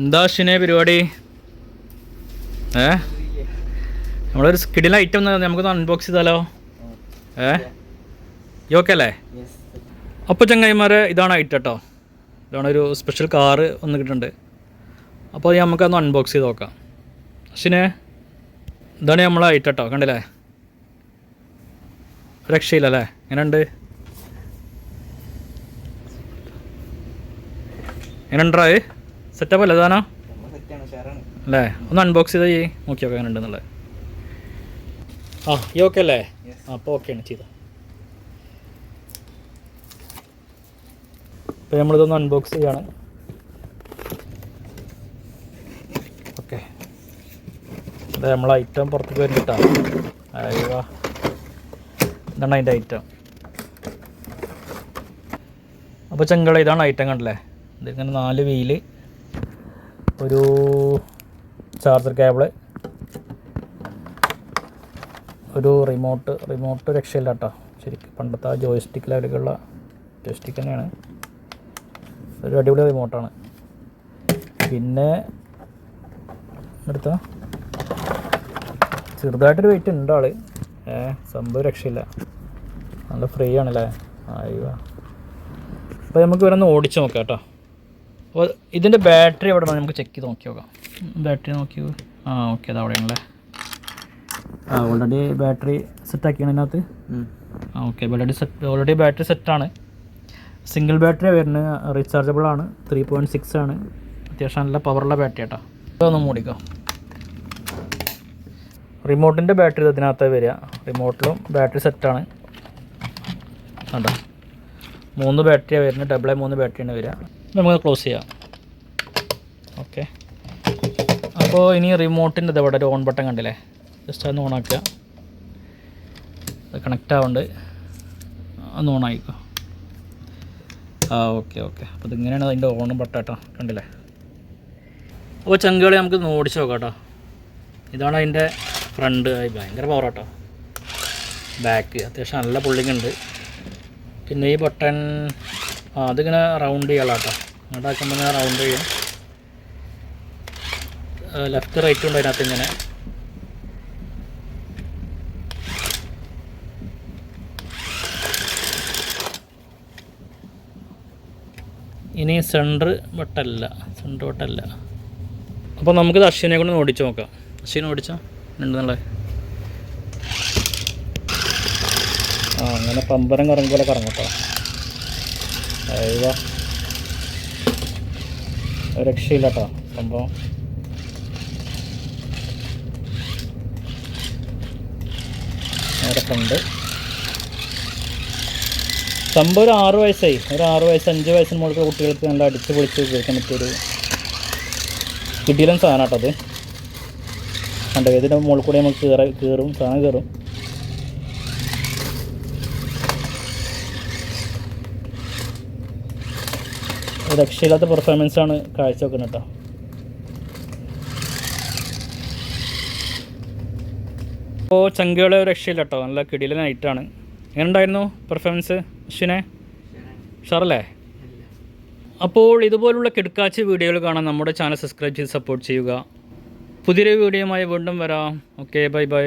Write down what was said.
എന്താ അശ്വിനെ പരിപാടി? ഏ? നമ്മളൊരു സ്കിഡിൽ ഐറ്റം നമുക്കൊന്ന് അൺബോക്സ് ചെയ്താലോ? ഏ? ഓക്കെ അല്ലേ? അപ്പോൾ ചങ്ങായിമാരെ ഇതാണ് ഐറ്റം കേട്ടോ ഇതാണ് ഒരു സ്പെഷ്യൽ കാറ് വന്നിട്ടുണ്ട് അപ്പോൾ അത് നമുക്കൊന്ന് അൺബോക്സ് ചെയ്ത് നോക്കാം. അശ്വിനെ ഇതാണ് നമ്മളെ ഐറ്റം കേട്ടോ കണ്ടില്ലേ? രക്ഷയില്ലല്ലേ എങ്ങനെയുണ്ട്? എങ്ങനെയുണ്ടാ സെറ്റപ്പ് അല്ലേ ഇതാണോ അല്ലേ? ഒന്ന് അൺബോക്സ് ചെയ്ത് ചെയ്യ് നോക്കി നോക്കാൻ ഉണ്ടെന്നുള്ളത് ആ ഈ ഓക്കെ അല്ലേ? ആ അപ്പോൾ ഓക്കെയാണ് ചെയ്ത. അപ്പോൾ നമ്മളിതൊന്ന് അൺബോക്സ് ചെയ്യാണ്. ഓക്കെ അതെ നമ്മൾ ഐറ്റം പുറത്തേക്ക് വരുന്നിട്ടാ അയ്യോ. ഇതാണ് അതിന്റെ ഐറ്റം അപ്പോൾ ചെങ്കള ഇതാണ് ഐറ്റം കണ്ടല്ലേ? ഇതിങ്ങനെ നാല് വീൽ ഒരു ചാർജർ കേബിൾ. ഒരു റിമോട്ട് റിമോട്ട് രക്ഷയില്ല കേട്ടോ ശരിക്കും പണ്ടത്തെ ആ ജോയിസ്റ്റിക് ലെവലിലുള്ള ജോയിസ്റ്റിക് തന്നെയാണ്. ഒരു അടിപൊളി റിമോട്ടാണ്. പിന്നെ എടുത്ത ചെറുതായിട്ടൊരു വെയിറ്റ് ഉണ്ട് ആൾ. ഏ സംഭവം രക്ഷയില്ല. നല്ല ഫ്രീ ആണല്ലേ? അയ്യോ അപ്പോൾ നമുക്ക് ഇവരൊന്ന് ഓടിച്ച് നോക്കാം കേട്ടോ അപ്പോൾ ഇതിന്റെ ബാറ്ററി എവിടെ നമുക്ക് ചെക്ക് ചെയ്ത് നോക്കി നോക്കാം. ബാറ്ററി നോക്കി ആ ഓക്കെ അത് അവിടെയാണല്ലേ ആ ഓൾറെഡി ബാറ്ററി സെറ്റാക്കിയാണ് അതിനകത്ത് ആ okay already set already battery സെറ്റാണ് സിംഗിൾ ബാറ്ററി വരുന്നത് റീചാർജബിൾ ആണ് ത്രീ പോയിന്റ് സിക്സ് ആണ്. അത്യാവശ്യം നല്ല പവറുള്ള ബാറ്ററി ആട്ടോ. ഇതൊന്ന് മൂടിക്കോ. റിമോട്ടിന്റെ ബാറ്ററി ഇതിനകത്ത് വരിക. റിമോട്ടിലും ബാറ്ററി സെറ്റാണ് കണ്ടോ? മൂന്ന് ബാറ്ററിയാണ് വരുന്നത് ഡബിൾ മൂന്ന് ബാറ്ററിയാണ് വരിക. നമുക്ക് ക്ലോസ് ചെയ്യാം. ഓക്കെ അപ്പോൾ ഇനി റിമോട്ടിന്റെ ഇതെവിടെ ഒരു ഓൺ ബട്ടൺ കണ്ടില്ലേ? ജസ്റ്റ് അതൊന്ന് ഓണാക്കുക അത് കണക്റ്റ് ആവുന്നുണ്ട് ഒന്ന് ഓൺ ആയിക്കോ. ആ ഓക്കെ ഓക്കെ അപ്പോൾ ഇതിങ്ങനെയാണ് അതിന്റെ ഓൺ ബട്ടൺ കേട്ടോ കണ്ടില്ലേ? അപ്പോൾ ചങ്കുകളെ നമുക്ക് ഓടിച്ച് നോക്കാം കേട്ടോ. ഇതാണ് അതിന്റെ ഫ്രണ്ട് ഭയങ്കര പവർ കേട്ടോ ബാക്ക് അത്യാവശ്യം നല്ല പുള്ളിങ്ങുണ്ട് പിന്നെ ഈ ബട്ടൺ ആ അതിങ്ങനെ റൗണ്ട് ചെയ്യാം കേട്ടോ അങ്ങോട്ടാക്കുമ്പോൾ ഇങ്ങനെ റൗണ്ട് ചെയ്യും. ലെഫ്റ്റ് റൈറ്റ് ഉണ്ട് അതിനകത്ത് ഇങ്ങനെ. ഇനി സെന്റർ വട്ടല്ല. സെന്റർ വട്ടല്ല. അപ്പോൾ നമുക്കിത് അശ്വിനെ കൊണ്ട് ഓടിച്ച് നോക്കാം. അശ്വിനെ ഓടിച്ചാൽ ഉണ്ടെന്നുള്ളത് ആ അങ്ങനെ പമ്പരം കറങ്ങും പോലെ കറങ്ങും രക്ഷയില്ല കേട്ടോ സംഭവം. ഫ്രണ്ട് സംഭവം ഒരു ആറ് വയസ്സായി. ഒരു ആറ് വയസ്സ് അഞ്ച് വയസ്സിന് മുകളിൽ കുട്ടികൾക്ക് നല്ല അടിച്ച് പൊളിച്ച് ഉപയോഗിക്കാൻ പറ്റിയൊരു കിടിലൻ സാധനം കേട്ടോ അത്. കണ്ടോ? ഇതിന്റെ മുകളിൽ കൂടെ നമുക്ക് കയറും സാധനം കയറും രക്ഷയില്ലാത്ത പെർഫോമൻസ് ആണ് കാഴ്ചവെക്കുന്നത് കേട്ടോ. അപ്പോൾ ചങ്കയുടെ രക്ഷയില്ല കേട്ടോ. നല്ല കിടിയിലെ നൈറ്റാണ് എങ്ങനെ ഉണ്ടായിരുന്നു പെർഫോമൻസ് അശ്വിനെ ഷാറല്ലേ? അപ്പോൾ ഇതുപോലുള്ള കിടക്കാച്ച വീഡിയോകൾ കാണാൻ നമ്മുടെ ചാനൽ സബ്സ്ക്രൈബ് ചെയ്ത് സപ്പോർട്ട് ചെയ്യുക. പുതിയൊരു വീഡിയോയുമായി വീണ്ടും വരാം. Okay bye bye